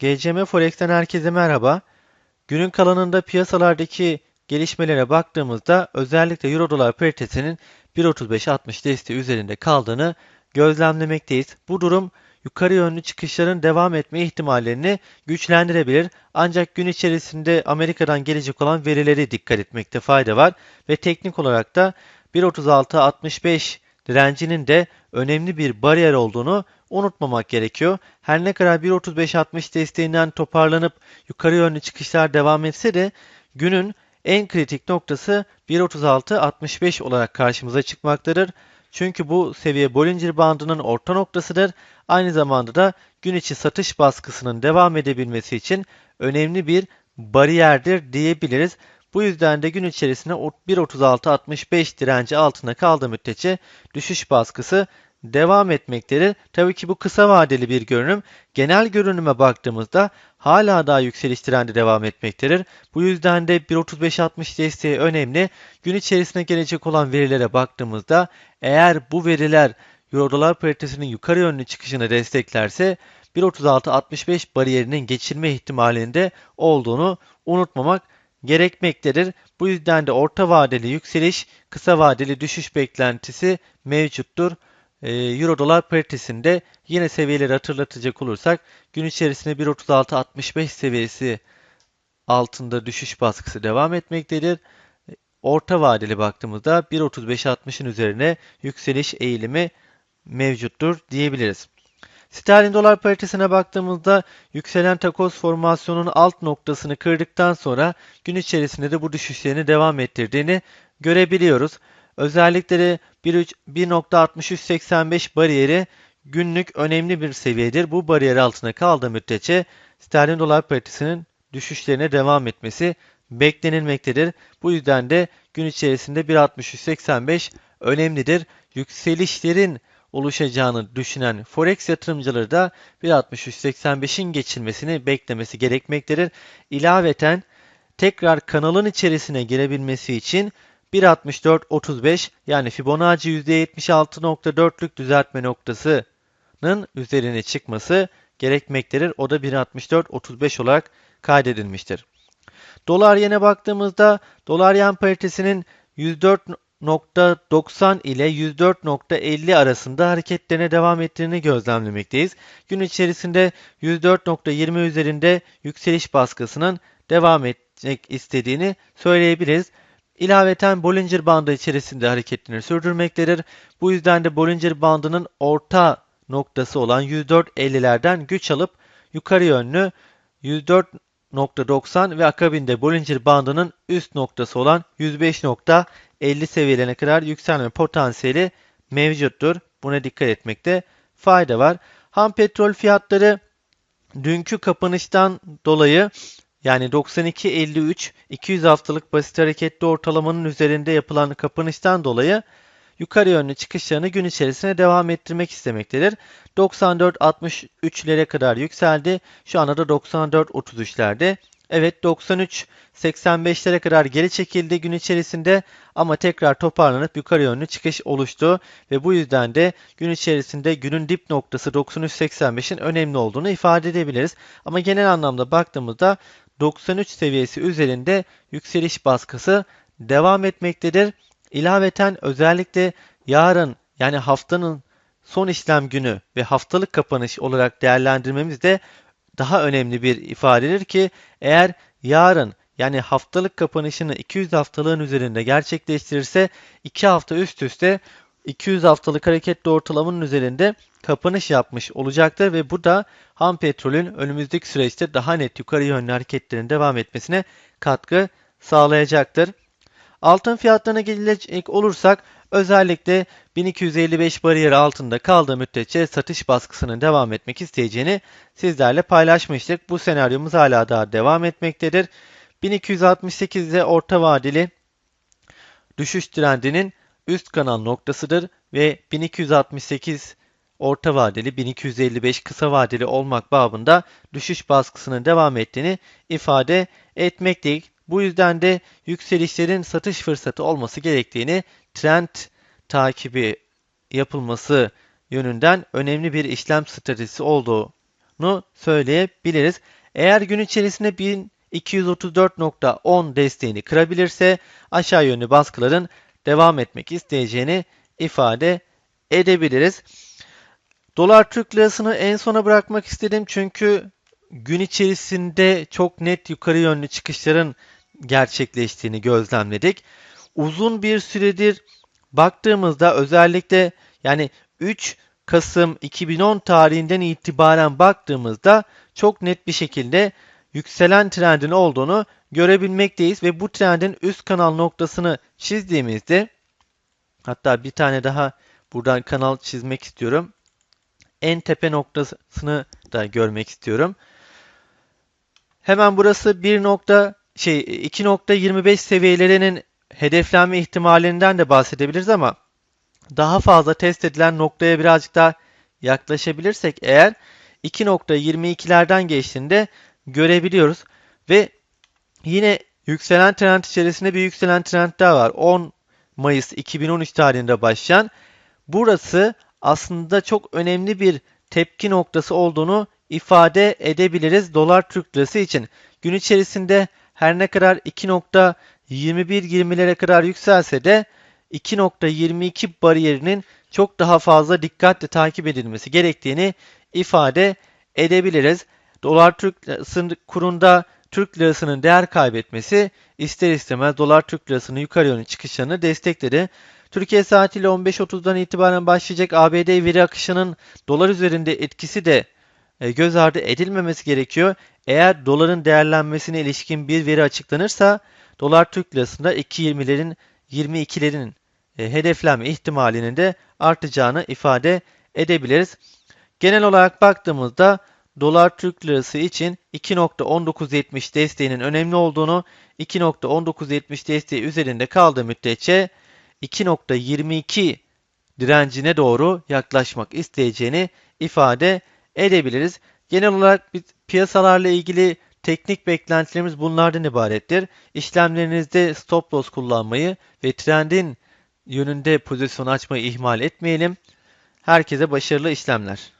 GCM Forex'ten herkese merhaba. Günün kalanında piyasalardaki gelişmelere baktığımızda özellikle Euro dolar paritesinin 1.35.60 desteği üzerinde kaldığını gözlemlemekteyiz. Bu durum yukarı yönlü çıkışların devam etme ihtimallerini güçlendirebilir. Ancak gün içerisinde Amerika'dan gelecek olan verileri dikkat etmekte fayda var ve teknik olarak da 1.36.65 direncinin de önemli bir bariyer olduğunu unutmamak gerekiyor. Her ne kadar 1.35-60 desteğinden toparlanıp yukarı yönlü çıkışlar devam etse de günün en kritik noktası 1.36-65 olarak karşımıza çıkmaktadır. Çünkü bu seviye Bollinger bandının orta noktasıdır. Aynı zamanda da gün içi satış baskısının devam edebilmesi için önemli bir bariyerdir diyebiliriz. Bu yüzden de gün içerisinde 1.36-65 direnci altında kaldığı müddetçe düşüş baskısı devam etmektedir. Tabii ki bu kısa vadeli bir görünüm. Genel görünüme baktığımızda hala daha yükseliş trendi devam etmektedir. Bu yüzden de 1.35-60 desteği önemli. Gün içerisinde gelecek olan verilere baktığımızda eğer bu veriler Euro dolar paritesinin yukarı yönlü çıkışını desteklerse 1.36-65 bariyerinin geçilme ihtimalinde olduğunu unutmamak gerekmektedir. Bu yüzden de orta vadeli yükseliş, kısa vadeli düşüş beklentisi mevcuttur. Ee, Euro dolar paritesinde yine seviyeleri hatırlatacak olursak gün içerisinde 1.36.65 seviyesi altında düşüş baskısı devam etmektedir. Orta vadeli baktığımızda 1.35.60'ın üzerine yükseliş eğilimi mevcuttur diyebiliriz. Sterlin dolar paritesine baktığımızda yükselen takoz formasyonunun alt noktasını kırdıktan sonra gün içerisinde de bu düşüşlerini devam ettirdiğini görebiliyoruz. Özellikle de 1.6385 bariyeri günlük önemli bir seviyedir. Bu bariyer altına kaldığı müddetçe sterlin dolar paritesinin düşüşlerine devam etmesi beklenilmektedir. Bu yüzden de gün içerisinde 1.6385 önemlidir. Yükselişlerin oluşacağını düşünen Forex yatırımcıları da 1.6385'in geçilmesini beklemesi gerekmektedir. İlaveten tekrar kanalın içerisine girebilmesi için 1.64.35 yani Fibonacci %76.4'lük düzeltme noktasının üzerine çıkması gerekmektedir. O da 1.64.35 olarak kaydedilmiştir. Dolar yene baktığımızda dolar yen paritesinin 104.90 ile 104.50 arasında hareketlerine devam ettiğini gözlemlemekteyiz. Gün içerisinde 104.20 üzerinde yükseliş baskısının devam etmek istediğini söyleyebiliriz. İlaveten Bollinger bandı içerisinde hareketlerini sürdürmektedir. Bu yüzden de Bollinger bandının orta noktası olan 104.50'lerden güç alıp yukarı yönlü 104.90 ve akabinde Bollinger bandının üst noktası olan 105.50 seviyelerine kadar yükselme potansiyeli mevcuttur. Buna dikkat etmekte fayda var. Ham petrol fiyatları dünkü kapanıştan dolayı yani 92.53 200 haftalık basit hareketli ortalamanın üzerinde yapılan kapanıştan dolayı yukarı yönlü çıkışlarını gün içerisinde devam ettirmek istemektedir. 94.63'lere kadar yükseldi. Şu anda da 94.33'lerde. Evet 93.85'lere kadar geri çekildi gün içerisinde ama tekrar toparlanıp yukarı yönlü çıkış oluştu ve bu yüzden de gün içerisinde günün dip noktası 93.85'in önemli olduğunu ifade edebiliriz. Ama genel anlamda baktığımızda 93 seviyesi üzerinde yükseliş baskısı devam etmektedir. İlaveten özellikle yarın yani haftanın son işlem günü ve haftalık kapanış olarak değerlendirmemiz de daha önemli bir ifadedir ki eğer yarın yani haftalık kapanışını 200 haftalığın üzerinde gerçekleştirirse 2 hafta üst üste 200 haftalık hareketli ortalamanın üzerinde kapanış yapmış olacaktır ve bu da ham petrolün önümüzdeki süreçte daha net yukarı yönlü hareketlerin devam etmesine katkı sağlayacaktır. Altın fiyatlarına gelecek olursak özellikle 1255 bariyeri altında kaldığı müddetçe satış baskısının devam etmek isteyeceğini sizlerle paylaşmıştık. Bu senaryomuz hala daha devam etmektedir. 1268'de orta vadeli düşüş trendinin üst kanal noktasıdır ve 1268 orta vadeli 1255 kısa vadeli olmak babında düşüş baskısının devam ettiğini ifade etmekteyiz. Bu yüzden de yükselişlerin satış fırsatı olması gerektiğini trend takibi yapılması yönünden önemli bir işlem stratejisi olduğunu söyleyebiliriz. Eğer gün içerisinde 1234.10 desteğini kırabilirse aşağı yönlü baskıların devam etmek isteyeceğini ifade edebiliriz. Dolar Türk lirasını en sona bırakmak istedim çünkü gün içerisinde çok net yukarı yönlü çıkışların gerçekleştiğini gözlemledik. Uzun bir süredir baktığımızda özellikle yani 3 Kasım 2010 tarihinden itibaren baktığımızda çok net bir şekilde yükselen trendin olduğunu görebilmekteyiz ve bu trendin üst kanal noktasını çizdiğimizde hatta bir tane daha buradan kanal çizmek istiyorum. En tepe noktasını da görmek istiyorum. Hemen burası 1 nokta şey 2.25 seviyelerinin hedeflenme ihtimalinden de bahsedebiliriz ama daha fazla test edilen noktaya birazcık daha yaklaşabilirsek eğer 2.22'lerden geçtiğinde görebiliyoruz ve yine yükselen trend içerisinde bir yükselen trend daha var. 10 Mayıs 2013 tarihinde başlayan burası aslında çok önemli bir tepki noktası olduğunu ifade edebiliriz dolar Türk lirası için. Gün içerisinde her ne kadar 2.21-20'lere kadar yükselse de 2.22 bariyerinin çok daha fazla dikkatle takip edilmesi gerektiğini ifade edebiliriz. Dolar Türk lirası kurunda Türk lirasının değer kaybetmesi ister istemez dolar Türk lirasının yukarı yönlü çıkışlarını destekledi. Türkiye saatiyle 15.30'dan itibaren başlayacak ABD veri akışının dolar üzerinde etkisi de e, göz ardı edilmemesi gerekiyor. Eğer doların değerlenmesine ilişkin bir veri açıklanırsa dolar Türk lirasında 2.20'lerin 22'lerin e, hedeflenme ihtimalinin de artacağını ifade edebiliriz. Genel olarak baktığımızda dolar Türk lirası için 2.1970 desteğinin önemli olduğunu, 2.1970 desteği üzerinde kaldığı müddetçe 2.22 direncine doğru yaklaşmak isteyeceğini ifade edebiliriz. Genel olarak piyasalarla ilgili teknik beklentilerimiz bunlardan ibarettir. İşlemlerinizde stop loss kullanmayı ve trendin yönünde pozisyon açmayı ihmal etmeyelim. Herkese başarılı işlemler.